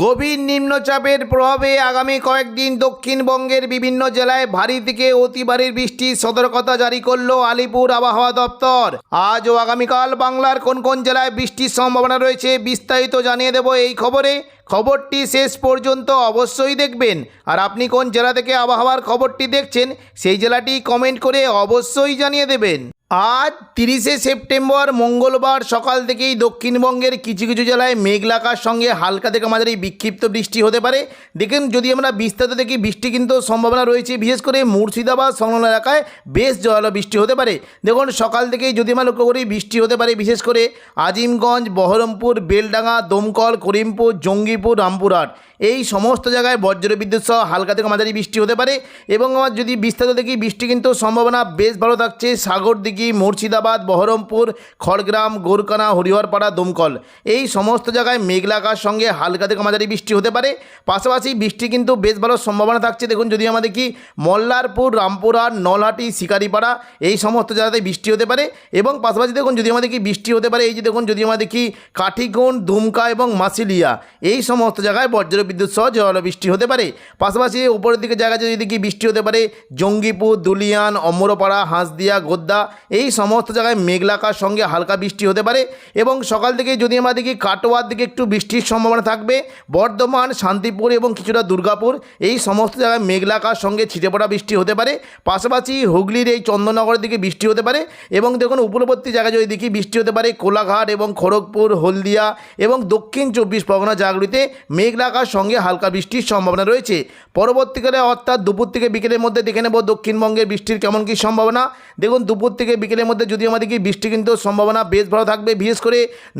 গভীর নিম্নচাপের প্রভাবে আগামী কয়েকদিন দক্ষিণবঙ্গের বিভিন্ন জেলায় ভারী থেকে অতি ভারী বৃষ্টির সতর্কতা জারি করল আলিপুর আবহাওয়া দপ্তর। আজ ও আগামীকাল বাংলার কোন কোন জেলায় বৃষ্টির সম্ভাবনা রয়েছে বিস্তারিত জানিয়ে দেব এই খবরে। খবরটি শেষ পর্যন্ত অবশ্যই দেখবেন। আর আপনি কোন জেলা থেকে আবহাওয়ার খবরটি দেখছেন, সেই জেলাটি কমেন্ট করে অবশ্যই জানিয়ে দেবেন। আজ তিরিশে সেপ্টেম্বর মঙ্গলবার সকাল থেকেই দক্ষিণবঙ্গের কিছু কিছু জেলায় মেঘলাকার সঙ্গে হালকা থেকে মাঝারি বিক্ষিপ্ত বৃষ্টি হতে পারে। দেখেন, যদি আমরা বিস্তারিত দেখি, বৃষ্টি কিন্তু সম্ভাবনা রয়েছে। বিশেষ করে মুর্শিদাবাদ সংলগ্ন এলাকায় বেশ জল বৃষ্টি হতে পারে। দেখুন, সকাল থেকেই যদি আমরা লক্ষ্য করি, বৃষ্টি হতে পারে বিশেষ করে আজিমগঞ্জ, বহরমপুর, বেলডাঙ্গা, দমকল, করিমপুর, জঙ্গিপুর, রামপুরহাট। এই সমস্ত জায়গায় বজ্র বিদ্যুৎ সহ হালকা থেকে মাঝারি বৃষ্টি হতে পারে এবং আমার যদি বিস্তারিত দেখি, বৃষ্টি কিন্তু সম্ভাবনা বেশ ভালো থাকছে। সাগরদিঘি, মুর্শিদাবাদ, বহরমপুর, খড়গ্রাম গোরকানা হরিহরপাড়া, দমকল। এই সমস্ত জায়গায় মেঘলাকার সঙ্গে হালকা থেকে মাঝারি বৃষ্টি হতে পারে। পাশাপাশি বৃষ্টি কিন্তু বেশ ভালো সম্ভাবনা থাকছে। দেখুন, যদি আমাদের দেখি, মল্লারপুর, রামপুরহাট, নলহাটি, শিকারিপাড়া, এই সমস্ত জায়গাতে বৃষ্টি হতে পারে। এবং পাশাপাশি দেখুন, যদি আমাদের দেখি, বৃষ্টি হতে পারে। এই যে দেখুন, যদি আমরা দেখি কাঠিগুণ দুমকা এবং মাসিলিয়া, এই সমস্ত জায়গায় বজ্র বিদ্যুৎ সহ বৃষ্টি হতে পারে। পাশাপাশি উপরের দিকে জায়গায় যদি দেখি, বৃষ্টি হতে পারে। জঙ্গিপুর, দুলিয়ান, অমরপাড়া, হাঁসদিয়া গোদ্দা এই সমস্ত জায়গায় মেঘলাকার সঙ্গে হালকা বৃষ্টি হতে পারে এবং সকাল থেকে যদি আমরা দেখি, কাটোয়ার দিকে একটু বৃষ্টির সম্ভাবনা থাকবে। বর্ধমান, শান্তিপুর এবং কিছুটা দুর্গাপুর এই সমস্ত জায়গায় মেঘলাকার সঙ্গে ছিটে পড়া বৃষ্টি হতে পারে। পাশাপাশি হুগলির এই চন্দননগরের দিকে বৃষ্টি হতে পারে এবং দেখুন উপরবর্তী জায়গায় যদি দেখি, বৃষ্টি হতে পারে কোলাঘাট এবং খড়গপুর, হলদিয়া এবং দক্ষিণ চব্বিশ পরগনা জায়গাগুলিতে মেঘলাকার সঙ্গে হালকা বৃষ্টির সম্ভাবনা রয়েছে। পরবর্তীকালে অর্থাৎ দুপুর থেকে বিকেলের মধ্যে দেখে নেব দক্ষিণবঙ্গের বৃষ্টির কেমন কী সম্ভাবনা। দেখুন, দুপুর থেকে বিকেলের মধ্যে যদি আমাদের কি বৃষ্টি কিন্তু সম্ভাবনা বেশ ভালো থাকবে, বিশেষ করে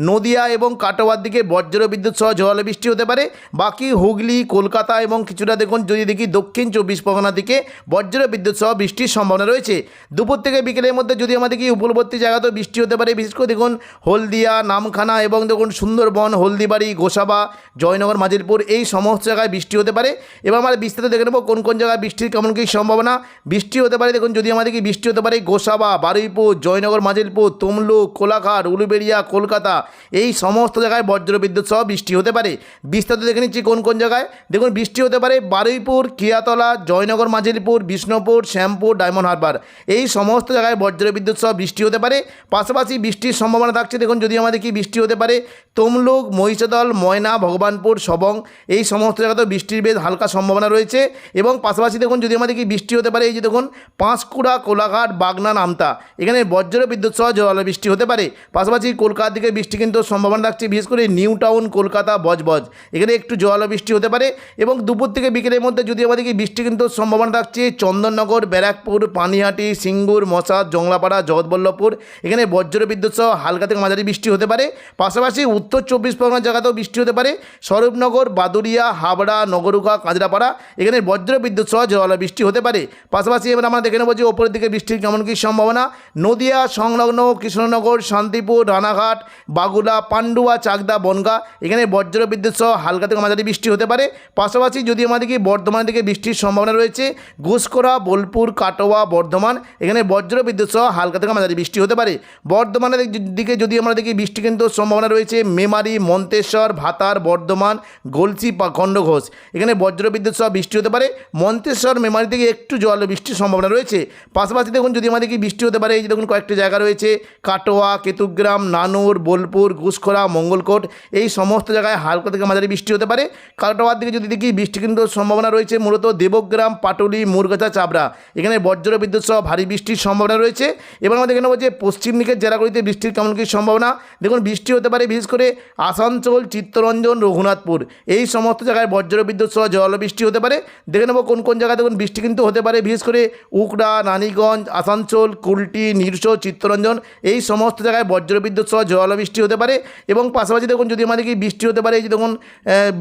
নদিয়া এবং কাটোয়ার দিকে বজ্র বিদ্যুৎ সহ জল বৃষ্টি হতে পারে। বাকি হুগলি, কলকাতা এবং কিছুটা দেখুন, যদি দেখি দক্ষিণ চব্বিশ পরগনার দিকে বজ্র বিদ্যুৎ সহ বৃষ্টির সম্ভাবনা রয়েছে। দুপুর থেকে বিকেলের মধ্যে যদি আমাদের কি উপরবর্তী জায়গাতেও বৃষ্টি হতে পারে, বিশেষ করে দেখুন হলদিয়া, নামখানা এবং দেখুন সুন্দরবন, হলদিবাড়ি, গোসাবা, জয়নগর মাজিরপুর এই সমস্ত জায়গায় বৃষ্টি হতে পারে। এবার আমরা বিস্তারিত দেখে নেব কোন কোন জায়গায় বৃষ্টির কেমন কী সম্ভাবনা। বৃষ্টি হতে পারে, দেখুন, যদি আমাদের কি বৃষ্টি হতে পারে, গোসাবা, বারুইপুর, জয়নগর, মাজিলপুর, তমলুক, কোলাঘাট, উলুবেড়িয়া, কলকাতা, এই সমস্ত জায়গায় বজ্র বিদ্যুৎ সহ বৃষ্টি হতে পারে। বিস্তারিত দেখে নিচ্ছি কোন কোন জায়গায়। দেখুন, বৃষ্টি হতে পারে বারুইপুর, কিয়াতলা, জয়নগর, মাজিলপুর, বিষ্ণুপুর, শ্যামপুর, ডায়মন্ড হারবার। এই সমস্ত জায়গায় বজ্র বিদ্যুৎ সহ বৃষ্টি হতে পারে। পাশাপাশি বৃষ্টির সম্ভাবনা থাকছে, দেখুন, যদি আমাদের কি বৃষ্টি হতে পারে, তমলুক, মহিষাদল, ময়না, ভগবানপুর, সবং, এই সমস্ত জায়গাতেও বৃষ্টির বেশ হালকা সম্ভাবনা রয়েছে এবং পাশাপাশি দেখুন যদি আমাদের কি বৃষ্টি হতে পারে, এই যে দেখুন, পাঁশকুড়া, কোলাঘাট বাগনা নামতা এখানে বজ্র বিদ্যুৎ সহ জল বৃষ্টি হতে পারে। পাশাপাশি কলকাতার দিকে বৃষ্টি কিন্তু সম্ভাবনা থাকছে বিশেষ করে নিউ টাউন, কলকাতা, বজবজ। এখানে একটু জল বৃষ্টি হতে পারে এবং দুপুর থেকে বিকেলের মধ্যে যদি আমাদেরকে বৃষ্টি কিন্তু সম্ভাবনা থাকছে চন্দননগর, ব্যারাকপুর, পানিহাটি, সিঙ্গুর মশাদ জংলাপাড়া, জগৎবল্লভপুর। এখানে বজ্র বিদ্যুৎ সহ হালকা থেকে মাঝারি বৃষ্টি হতে পারে। পাশাপাশি উত্তর চব্বিশ পরগনার জায়গাতেও বৃষ্টি হতে পারে। স্বরূপনগর বাদুরিয়া হাবড়া নগরুকা কাঁচরাপাড়া, এখানে বজ্র বিদ্যুৎ সহ জল বৃষ্টি হতে পারে। পাশাপাশি এবার আমরা দেখে নেব যে ওপরের দিকে বৃষ্টির কেমন কী সম্ভাবনা। নদিয়া, সংলগ্ন কৃষ্ণনগর, শান্তিপুর, রানাঘাট বাগুলা পান্ডুয়া, চাকদা, বনগা, এখানে বজ্র বিদ্যুৎ সহ হালকা থেকে মাঝারি বৃষ্টি হতে পারে। পাশাপাশি যদি আমাদেরকে বর্ধমানের দিকে বৃষ্টির সম্ভাবনা রয়েছে ঘুষকরা বোলপুর, কাটোয়া, বর্ধমান, এখানে বজ্র বিদ্যুৎ সহ হালকা থেকে মাঝারি বৃষ্টি হতে পারে। বর্ধমানের দিকে যদি আমরা দেখি বৃষ্টি কিন্তু সম্ভাবনা রয়েছে, মেমারি, মন্তেশ্বর, ভাতার, বর্ধমান গলসি বা খণ্ডঘোষ এখানে বজ্র বিদ্যুৎ সহ বৃষ্টি হতে পারে। মন্তেশ্বর মেমারি থেকে একটু জল বৃষ্টির সম্ভাবনা রয়েছে। পাশাপাশি দেখুন, যদি আমাদের কি বৃষ্টি হতে পারে, এই যে দেখুন, কয়েকটি জায়গা রয়েছে। কাটোয়া, কেতুগ্রাম, নানুর, বোলপুর ঘুষখোরা মঙ্গলকোট, এই সমস্ত জায়গায় হালকা থেকে মাঝারি বৃষ্টি হতে পারে। কাটোয়ার দিকে যদি দেখি, বৃষ্টি কিন্তু সম্ভাবনা রয়েছে। মূলত দেবগ্রাম, পাটুলি, মুরগাছা, চাবড়া। এখানে বজ্র বিদ্যুৎ সহ ভারী বৃষ্টির সম্ভাবনা রয়েছে। এবার আমাদের এখানে যে পশ্চিম দিকের জেলাগুলিতে বৃষ্টির কেমন কী সম্ভাবনা। দেখুন, বৃষ্টি হতে পারে বিশেষ করে আসানসোল, চিত্তরঞ্জন, রঘুনাথপুর। এই সমস্ত জায়গায় বজ্র বিদ্যুৎ সহ বৃষ্টি হতে পারে। দেখে নেব কোন কোন জায়গায় দেখুন বৃষ্টি কিন্তু হতে পারে, বিশেষ করে উকড়া, রানীগঞ্জ, আসানসোল, কুলটি, নিরস, চিত্তরঞ্জন, এই সমস্ত জায়গায় বজ্র বিদ্যুৎ সহ বৃষ্টি হতে পারে। এবং পাশাপাশি দেখুন যদি আমাদের কি বৃষ্টি হতে পারে, এই যে দেখুন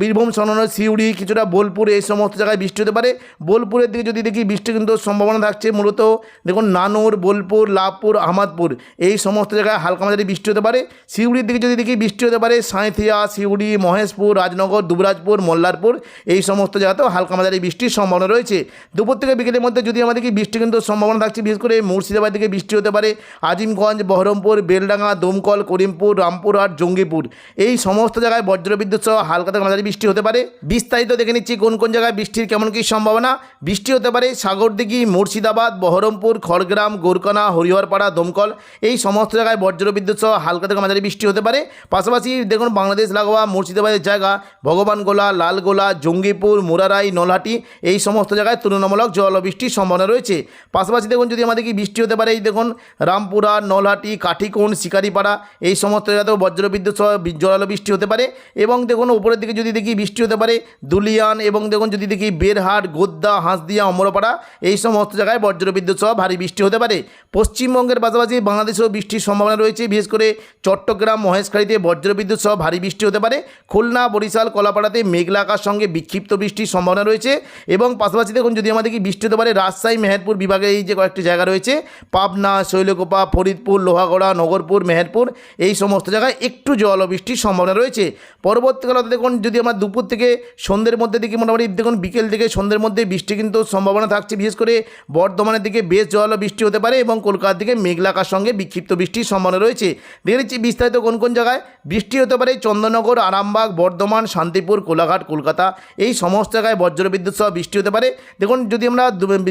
বীরভূম সনন সিউড়ি, কিছুটা বোলপুর, এই সমস্ত জায়গায় বৃষ্টি হতে পারে। বোলপুরের দিকে যদি দেখি বৃষ্টি কিন্তু সম্ভাবনা থাকছে, মূলত দেখুন নানুর, বোলপুর, লাভপুর, আহমদপুর, এই সমস্ত জায়গায় হালকা মাঝারি বৃষ্টি হতে পারে। সিউড়ির দিকে যদি দেখি বৃষ্টি হতে পারে সাঁথিয়া সিউড়ি, মহেশপুর, রাজনগর, দুবরাজপুর বহরমপুর মোল্লারপুর, এই সমস্ত জায়গাতেও হালকা মাঝারি বৃষ্টির সম্ভাবনা রয়েছে। দুপুর থেকে বিকেলের মধ্যে যদি আমাদেরকে বৃষ্টি কিন্তু সম্ভাবনা থাকছে, বিশেষ করে মুর্শিদাবাদ থেকে বৃষ্টি হতে পারে, আজিমগঞ্জ, বহরমপুর, বেলডাঙ্গা, দমকল, করিমপুর, রামপুরহাট, জঙ্গিপুর, এই সমস্ত জায়গায় বজ্রবিদ্যুৎ সহ হালকা থেকে মাঝারি বৃষ্টি হতে পারে। বিস্তারিত দেখে নিচ্ছি কোন কোন জায়গায় বৃষ্টির কেমন কী সম্ভাবনা। বৃষ্টি হতে পারে সাগরদিঘি, মুর্শিদাবাদ, বহরমপুর, খড়গ্রাম গোরকানা হরিহরপাড়া, দমকল, এই সমস্ত জায়গায় বজ্রবিদ্যুৎ সহ হালকা থেকে মাঝারি বৃষ্টি হতে পারে। পাশাপাশি দেখুন বাংলাদেশ, লাগোয়া, মুর্শিদাবাদের জায়গা ভগবান ভগবানগোলা লালগোলা, জঙ্গিপুর, মুরারাই, নলহাটি এই সমস্ত জায়গায় তুলনামূলক জলবৃষ্টির সম্ভাবনা রয়েছে। পাশাপাশি দেখুন, যদি আমাদের কি বৃষ্টি হতে পারে, এই দেখুন, রামপুরা, নলহাটি কাঠিকোণ শিকারিপাড়া এই সমস্ত জায়গাতেও বজ্রবিদ্যুৎ সহ বি- জোরালো বৃষ্টি হতে পারে এবং দেখুন, উপরের দিকে যদি দেখি বৃষ্টি হতে পারে, দুলিয়ান এবং দেখুন, যদি দেখি বেরহাট, গোদ্দা, হাঁসদিয়া, অমরপাড়া এই সমস্ত জায়গায় বজ্রবিদ্যুৎ সহ ভারী বৃষ্টি হতে পারে। পশ্চিমবঙ্গের পাশাপাশি বাংলাদেশেও বৃষ্টির সম্ভাবনা রয়েছে, বিশেষ করে চট্টগ্রাম, মহেশখালীতে বজ্রবিদ্যুৎ সহ ভারী বৃষ্টি হতে পারে। খুলনা, বরিশাল, কলাপাড়াতে মেঘলা আকাশ সঙ্গে বিক্ষিপ্ত বৃষ্টির সম্ভাবনা রয়েছে এবং পাশাপাশি দেখুন, যদি আমাদের কি বৃষ্টি হতে পারে, রাজশাহী, মেহেরপুর বিভাগে এই যে কয়েকটি জায়গা রয়েছে, পাবনা, শৈলকোপা, ফরিদপুর, লোহাগড়া, নগরপুর, মেহেরপুর, এই সমস্ত জায়গায় একটু জল বৃষ্টির সম্ভাবনা রয়েছে। পরবর্তীকালে দেখুন, যদি আমরা দুপুর থেকে সন্ধ্যের মধ্যে দেখি, মোটামুটি দেখুন, বিকেল থেকে সন্ধ্যের মধ্যে বৃষ্টি কিন্তু সম্ভাবনা থাকছে, বিশেষ করে বর্ধমানের দিকে বেশ জল বৃষ্টি হতে পারে এবং কলকাতার দিকে মেঘলা সঙ্গে বিক্ষিপ্ত বৃষ্টির সম্ভাবনা রয়েছে। দেখে নিচ্ছি বিস্তারিত কোন কোন জায়গায় বৃষ্টি হতে পারে চন্দননগর আরামবাগ, বর্ধমান, শান্তিপুর কোলাঘাট কলকাতা, এই সমস্ত জায়গায় বজ্রবিদ্যুৎ সহ বৃষ্টি হতে পারে। দেখুন, যদি আমরা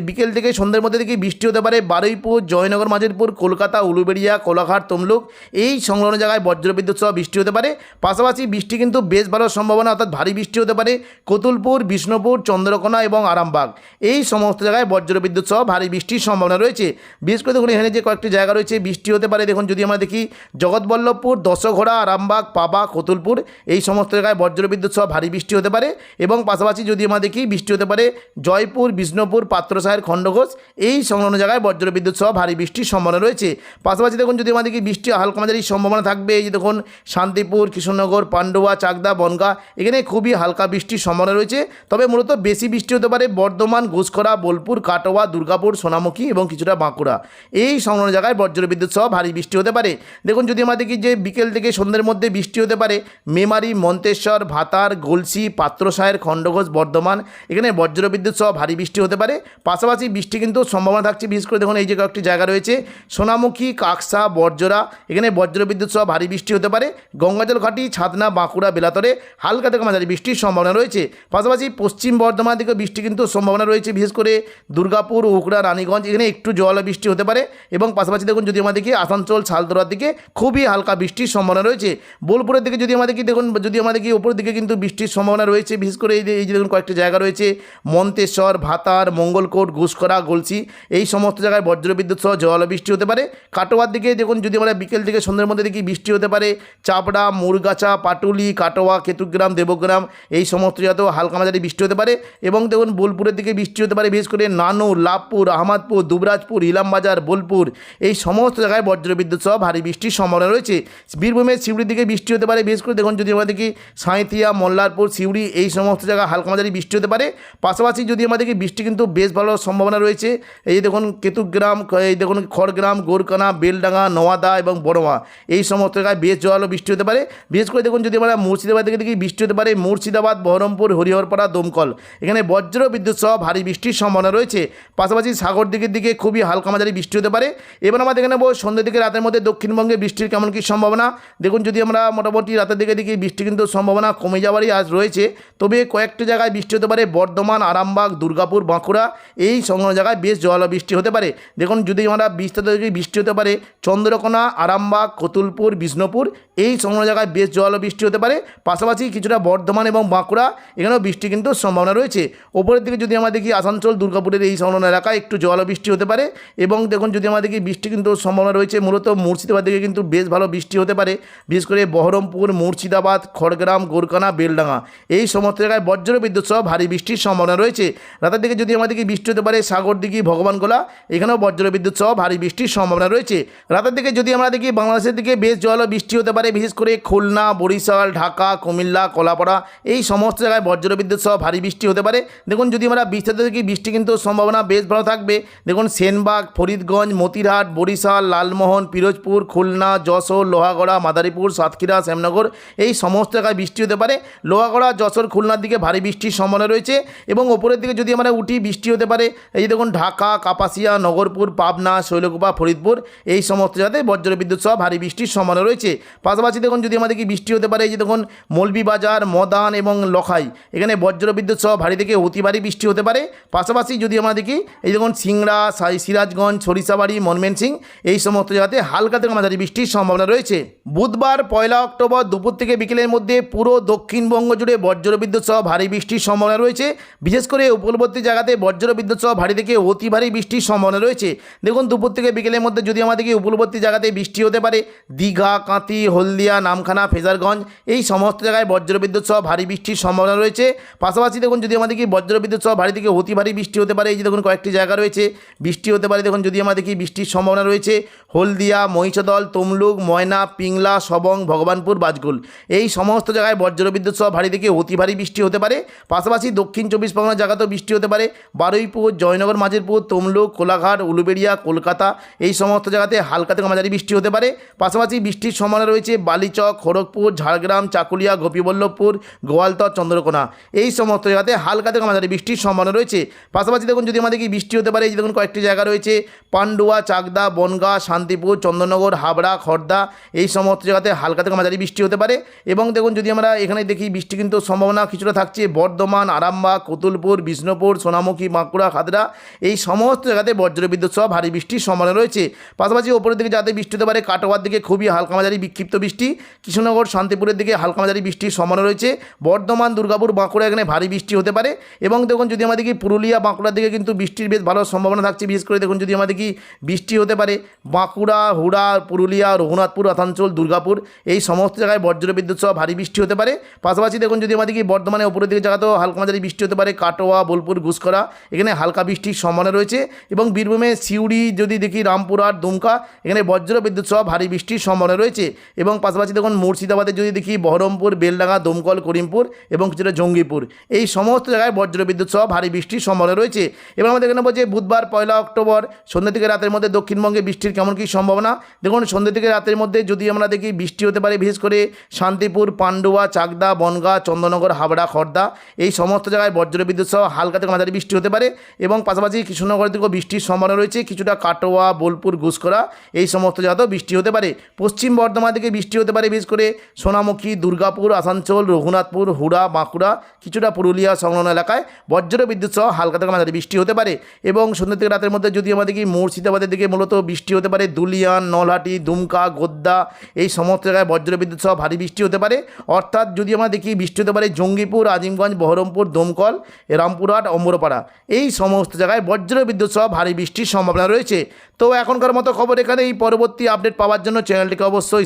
বিকেল থেকে সন্ধ্যের মধ্যে দেখি, বৃষ্টি হতে পারে বারুইপুর, জয়নগর মাঝেরপুর কলকাতা, উলুবেড়িয়া, কোলাঘাট, তমলুক, এই সংলগ্ন জায়গায় বজ্রবিদ্যুৎ সহ বৃষ্টি হতে পারে। পাশাপাশি বৃষ্টি কিন্তু বেশ ভালো সম্ভাবনা, অর্থাৎ ভারী বৃষ্টি হতে পারে কতুলপুর, বিষ্ণুপুর, চন্দ্রকোনা এবং আরামবাগ। এই সমস্ত জায়গায় বজ্রবিদ্যুৎ সহ ভারী বৃষ্টির সম্ভাবনা রয়েছে। বিশেষ করে দেখুন, এখানে যে কয়েকটি জায়গা রয়েছে, বৃষ্টি হতে পারে। দেখুন, যদি আমরা দেখি, জগৎবল্লভপুর, দশঘোড়া, আরামবাগ, পাবা, কতুলপুর, এই সমস্ত জায়গায় বজ্রবিদ্যুৎ সহ ভারী বৃষ্টি হতে পারে এবং পাশাপাশি যদি আমরা দেখি বৃষ্টি হতে পারে জয়পুর, বিষ্ণুপুর, পাত্রসাহের, খণ্ডঘোষ, এই সংলগ্ন জায়গায় বজ্রবিদ্যুৎ সহ ভারী বৃষ্টির সম্ভাবনা রয়েছে। পাশাপাশি দেখুন, যদি আমরা দেখি বৃষ্টি হালকা মাঝারি সম্ভাবনা থাকবে, এই যে দেখুন শান্তিপুর, কৃষ্ণনগর, পান্ডুয়া, চাকদা, বনগা, এখানে খুবই হালকা বৃষ্টির সম্ভাবনা রয়েছে। তবে মূলত বেশি বৃষ্টি হতে পারে বর্ধমান, ঘুষখরা, বোলপুর, কাটোয়া, দুর্গাপুর, সোনামুখী এবং কিছুটা বাঁকুড়া। এই সংলগ্ন জায়গায় বজ্রবিদ্যুৎ সহ ভারী বৃষ্টি হতে পারে। দেখুন, যদি আমরা দেখি যে বিকেল থেকে সন্ধ্যের মধ্যে বৃষ্টি হতে পারে, মেমারি, মন্তেশ্বর, ভাতার গলসি পাত্রসায়ের খণ্ডঘোষ বর্ধমান। এখানে বজ্রবিদ্যুৎ সহ ভারী বৃষ্টি হতে পারে। পাশাপাশি বৃষ্টি কিন্তু সম্ভাবনা থাকছে, বিশেষ করে দেখুন, এই যে কয়েকটি জায়গা রয়েছে। সোনামুখী, কাকসা বর্জরা এখানে বজ্রবিদ্যুৎ সহ ভারী বৃষ্টি হতে পারে। গঙ্গাজল ঘাটি, ছাতনা, বাঁকুড়া, বেলাতরে হালকা থেকে মাঝারি বৃষ্টির সম্ভাবনা রয়েছে। পাশাপাশি পশ্চিম বর্ধমান দিকে বৃষ্টি কিন্তু সম্ভাবনা রয়েছে, বিশেষ করে দুর্গাপুর, উকড়া, রানীগঞ্জ, এখানে একটু জল বৃষ্টি হতে পারে। এবং পাশাপাশি দেখুন, যদি দেখি আসানসোল শালতোরার দিকে খুবই হালকা বৃষ্টির সম্ভাবনা রয়েছে। বোলপুরের দিকে যদি দেখি দেখুন, যদি দেখি উপরের দিকে কিন্তু বৃষ্টির সম্ভাবনা রয়েছে, বিশেষ করে এই যে এই যে দেখুন কয়েকটি জায়গা রয়েছে, মন্তেশ্বর, ভাতার, মঙ্গলকোট ঘুষকরা গলসি এই সমস্ত জায়গায় বজ্রবিদ্যুৎ সহ জল বৃষ্টি হতে পারে। কাটোয়ার দিকে দেখুন, যদি আমরা বিকেল থেকে সন্ধ্যের মধ্যে দেখি, বৃষ্টি হতে পারে। চাপড়া মুরগাছা পাটুলি, কাটোয়া, কেতুগ্রাম, দেবগ্রাম, এই সমস্ত জায়গাতেও হালকা মাঝারি বৃষ্টি হতে পারে। এবং দেখুন, বোলপুরের দিকে বৃষ্টি হতে পারে, বিশেষ করে নানু লাভপুর আহমদপুর, দুবরাজপুর, ইলামবাজার, বোলপুর, এই সমস্ত জায়গায় বজ্রবিদ্যুৎ সহ ভারী বৃষ্টির সম্ভাবনা রয়েছে। বীরভূমের সিউড়ির দিকে বৃষ্টি হতে পারে, বিশেষ করে দেখুন, যদি আমরা দেখি, সাঁইথিয়া মোল্লারপুর সিউড়ি এই সমস্ত জায়গায় হালকা মাঝারি বৃষ্টি হতে পারে। পাশাপাশি যদি দেখি বৃষ্টি কিন্তু বেশ ভালো সম্ভাবনা রয়েছে, এই দেখুন কেতুগ্রাম, এই দেখুন খড়গ্রাম গোরকানা বেলডাঙ্গা, নোয়াদা এবং বড়মা এই সমস্ত জায়গায় বেশ জল বৃষ্টি হতে পারে। বিশেষ করে দেখুন যদি আমরা মুর্শিদাবাদ থেকে দেখি, বৃষ্টি হতে পারে মুর্শিদাবাদ, বহরমপুর, হরিহরপাড়া, দমকল। এখানে বজ্র বিদ্যুৎ সহ ভারী বৃষ্টির সম্ভাবনা রয়েছে। পাশাপাশি সাগর দিকের দিকে খুবই হালকা মাঝারি বৃষ্টি হতে পারে। এবার আমাদের এখানে নেব সন্ধ্যে থেকে রাতের মধ্যে দক্ষিণবঙ্গে বৃষ্টির কেমন কী সম্ভাবনা। দেখুন যদি আমরা মোটামুটি রাতের দিকে দেখি, বৃষ্টি কিন্তু সম্ভাবনা কমে যাওয়ারই আজ রয়েছে, তবে কয়েকটি জায়গায় বৃষ্টি হতে পারে। বর্ধমান, আরামবাগ, দুর্গাপুর, বাঁকুড়া এই সংগ্রহ জায়গায় বেশ জল বৃষ্টি হতে পারে। দেখুন, যদি আমরা বিস্তারিত বৃষ্টি হতে পারে চন্দ্রকোনা, আরামবাগ, কতুলপুর, বিষ্ণুপুর এই সংলগ্ন জায়গায় বেশ জল বৃষ্টি হতে পারে। পাশাপাশি কিছুটা বর্ধমান এবং বাঁকুড়া, এখানেও বৃষ্টি কিন্তু সম্ভাবনা রয়েছে। ওপরের দিকে যদি আমরা দেখি আসানসোল, দুর্গাপুরের এই সংলগ্ন এলাকায় একটু জল বৃষ্টি হতে পারে এবং দেখুন যদি আমরা দেখি বৃষ্টি কিন্তু সম্ভাবনা রয়েছে, মূলত মুর্শিদাবাদ দিকে কিন্তু বেশ ভালো বৃষ্টি হতে পারে। বিশেষ করে বহরমপুর, মুর্শিদাবাদ, খড়গ্রাম গোরকানা বেলডাঙ্গা এই সমস্ত জায়গায় বজ্র বিদ্যুৎ সহ ভারী বৃষ্টির সম্ভাবনা রয়েছে। রাতের দিকে যদি আমাদেরকে বৃষ্টি হতে পারে সাগর সাগরদিঘি, ভগবানগোলা, এখানেও বজ্র বিদ্যুৎ সহ ভারী বৃষ্টির সম্ভাবনা রয়েছে। রাতের দিকে যদি আমরা দেখি বাংলাদেশের দিকে বেশ জল বৃষ্টি হতে পারে বিশেষ করে খুলনা, বরিশাল, ঢাকা, কুমিল্লা, কলাপাড়া এই সমস্ত জায়গায় বজ্র বিদ্যুৎ সহ ভারী বৃষ্টি হতে পারে। দেখুন, যদি আমরা বিস্তারিত দেখি, বৃষ্টি কিন্তু সম্ভাবনা বেশ ভালো থাকবে। দেখুন, সেনবাগ, ফরিদগঞ্জ, মতিরহাট, বরিশাল, লালমোহন, পিরোজপুর, খুলনা, যশোর, লোহাগড়া, মাদারীপুর, সাতক্ষীরা, শ্যামনগর এই সমস্ত জায়গায় বৃষ্টি হতে পারে। লোহাগড়া, যশোর, খুলনার দিকে ভারী বৃষ্টির সম্ভাবনা রয়েছে এবং ওপরের দিকে যদি আমরা উঠি, বৃষ্টি হতে পারে। এই দেখুন, ঢাকা, কাপাসিয়া, নগরপুর, পাবনা, শৈলকুপা, ফরিদপুর এই সমস্ত জায়গাতে বজ্র বিদ্যুৎ সহ ভারী বৃষ্টির সম্ভাবনা রয়েছে। পাশাপাশি দেখুন যদি আমাদের কি বৃষ্টি হতে পারে, এই যে দেখুন মৌলভীবাজার মদান এবং লখাই, এখানে বজ্র বিদ্যুৎ সহ ভারী থেকে অতি ভারী বৃষ্টি হতে পারে। পাশাপাশি যদি আমরা দেখি এই দেখুন সিংড়া সিরাজগঞ্জ, সরিষাবাড়ি মনমেনসিং এই সমস্ত জায়গাতে হালকা থেকে মাঝারি বৃষ্টির সম্ভাবনা রয়েছে। বুধবার পয়লা অক্টোবর দুপুর থেকে বিকেলের মধ্যে পুরো দক্ষিণবঙ্গ জুড়ে বজ্র বিদ্যুৎ সহ ভারী বৃষ্টির সম্ভাবনা রয়েছে। বিশেষ করে উপকূলবর্তী জায়গাতে বজ্র বিদ্যুৎ সহ ভারী থেকে অতি ভারী বৃষ্টির সম্ভাবনা রয়েছে। দেখুন দুপুর থেকে বিকেলের মধ্যে যদি আমাদের আমাদেরকে উপকূলবর্তী জায়গাতে বৃষ্টি হতে পারে, দীঘা কাঁতি হলদিয়া, নামখানা, ফেজারগঞ্জ, এই সমস্ত জায়গায় বজ্র বিদ্যুৎ সহ ভারী বৃষ্টির সম্ভাবনা রয়েছে। পাশাপাশি দেখুন, যদি আমাদেরকে বজ্র বিদ্যুৎ সহ ভারী থেকে অতি ভারী বৃষ্টি হতে পারে, এই যে দেখুন, কয়েকটি জায়গা রয়েছে, বৃষ্টি হতে পারে, দেখুন, যদি আমাদের কি বৃষ্টির সম্ভাবনা রয়েছে, হলদিয়া, মহিষদল, তমলুক, ময়না, পিংলা, সবং, ভগবানপুর, বাজগুল। এই সমস্ত জায়গায় বজ্র বিদ্যুৎ সহ ভারী থেকে অতি ভারী বৃষ্টি হতে পারে। পাশাপাশি দক্ষিণ চব্বিশ পরগনার জায়গাতেও বৃষ্টি হতে পারে। বারুইপুর, জয়নগর, মাঝেরপুর, তমলুক, কোলাঘাট, উলুবেড়িয়া, কলকাতা, এই সমস্ত জায়গাতে হালকা থেকে মাঝারি বৃষ্টি হতে পারে। পাশাপাশি বৃষ্টির সম্ভাবনা রয়েছে বালিচক, খড়গপুর, ঝাড়গ্রাম, চাকুলিয়া, গোপীবল্লভপুর, গোয়ালতর, চন্দ্রকোনা। এই সমস্ত জায়গাতে হালকা থেকে মাঝারি বৃষ্টির সম্ভাবনা রয়েছে। পাশাপাশি দেখুন, যদি আমাদের কি বৃষ্টি হতে পারে, এই দেখুন, কয়েকটি জায়গা রয়েছে। পান্ডুয়া, চাকদা, বনগাঁ, শান্তিপুর, চন্দননগর, হাবড়া খড়দা এই সমস্ত জায়গাতে হালকা থেকে মাঝারি বৃষ্টি হতে পারে। এবং দেখুন, যদি আমরা এখানে দেখি, বৃষ্টি কিন্তু সম্ভাবনা কিছুটা থাকছে। বর্ধমান, আরামবাগ, কতুলপুর, বিষ্ণুপুর, সোনামুখী, বাঁকুড়া, খাদরা, এই সমস্ত জায়গাতে বজ্রবিদ্যুৎ সহ ভারী বৃষ্টির সম্ভাবনা রয়েছে। পাশাপাশি ওপরের দিকে যাতে বৃষ্টি হতে পারে, কাটোয়ার দিকে খুবই হালকা মাঝারি বিক্ষিপ্ত বৃষ্টি, কৃষ্ণনগর, শান্তিপুরের দিকে হালকা মাঝারি বৃষ্টির সম্ভাবনা রয়েছে। বর্ধমান, দুর্গাপুর, বাঁকুড়া এখানে ভারী বৃষ্টি হতে পারে। এবং দেখুন, যদি আমাদের কি পুরুলিয়া, বাঁকুড়ার দিকে কিন্তু বৃষ্টির বেশ ভালো সম্ভাবনা থাকছে, বিশেষ করে দেখুন, যদি আমাদের কি বৃষ্টি হতে পারে, বাঁকুড়া, হুড়া, পুরুলিয়া, রঘুনাথপুর, আসানসোল, দুর্গাপুর, এই সমস্ত জায়গায় বজ্র বিদ্যুৎ সহ ভারী বৃষ্টি হতে পারে। পাশাপাশি দেখুন, যদি আমাদের কি বর্ধমানে উপরের দিকে জায়গাতেও হালকা মাঝারি বৃষ্টি হতে পারে, কাটোয়া, বোলপুর ঘুষকরা এখানে হালকা বৃষ্টির সম্ভাবনা রয়েছে। এবং বীরভূমে সিউড়ি, যদি দেখি রামপুরহাট, দুমকা, এখানে বজ্র বিদ্যুৎ সহ ভারী বৃষ্টির সম্ভাবনা রয়েছে। এবং পাশাপাশি দেখুন মুর্শিদাবাদে যদি দেখি বহরমপুর, বেলডাঙ্গা, দমকল, করিমপুর এবং কিছুটা জঙ্গিপুর। এই সমস্ত জায়গায় বজ্র বিদ্যুৎ সহ ভারী বৃষ্টির সম্ভাবনা রয়েছে। এবং আমাদের এখানে বলছে বুধবার, পয়লা অক্টোবর, সন্ধ্যা থেকে রাতের মধ্যে দক্ষিণবঙ্গে বৃষ্টির কেমন কী সম্ভাবনা। দেখুন সন্ধ্যা থেকে রাতের মধ্যে যদি আমরা দেখি বৃষ্টি হতে পারে বিশেষ করে শান্তিপুর, পান্ডুয়া, চাকদা, বনগাঁ, চন্দননগর, হাবড়া, খর্দা, এই সমস্ত জায়গায় বজ্র বিদ্যুৎ সহ হালকা থেকে মাঝারি বৃষ্টি হতে পারে এবং পাশাপাশি কৃষ্ণনগরের দিকেও বৃষ্টির সম্ভাবনা রয়েছে। কিছুটা কাটোয়া, বোলপুর ঘুষকরা এই সমস্ত জায়গাতেও বৃষ্টি হতে পারে। পশ্চিম বর্ধমান থেকে বৃষ্টি হতে পারে, বিশেষ করে সোনামুখী, দুর্গাপুর, আসানসোল, রঘুনাথপুর, হুড়া, বাঁকুড়া, কিছুটা পুরুলিয়া সংলগ্ন এলাকায় বজ্র বিদ্যুৎ সহ হালকা থেকে মাঝারি বৃষ্টি হতে পারে এবং সন্ধ্যা থেকে রাতের মধ্যে যদি আমাদের কি মুর্শিদাবাদের দিকে মূলত বৃষ্টি হতে পারে, দুলিয়ান, নলহাটি, দুমকা, গোদ্দা, এই সমস্ত জায়গায় বজ্র বিদ্যুৎ সহ ভারী বৃষ্টি হতে পারে। অর্থাৎ যদি আমরা দেখি বৃষ্টি হতে পারে জঙ্গিপুর আজিমগঞ্জ বহরমপুর, দমকল, রামপুরহাট, অম্বরপাড়া, এই সমস্ত জায়গায় বজ্র বিদ্যুৎ সহ ভারী বৃষ্টির সম্ভাবনা রয়েছে। তো এখনকার মতো খবর এখানে এই পরবর্তী আপডেট পাওয়ার জন্য চ্যানেলটিকে অবশ্যই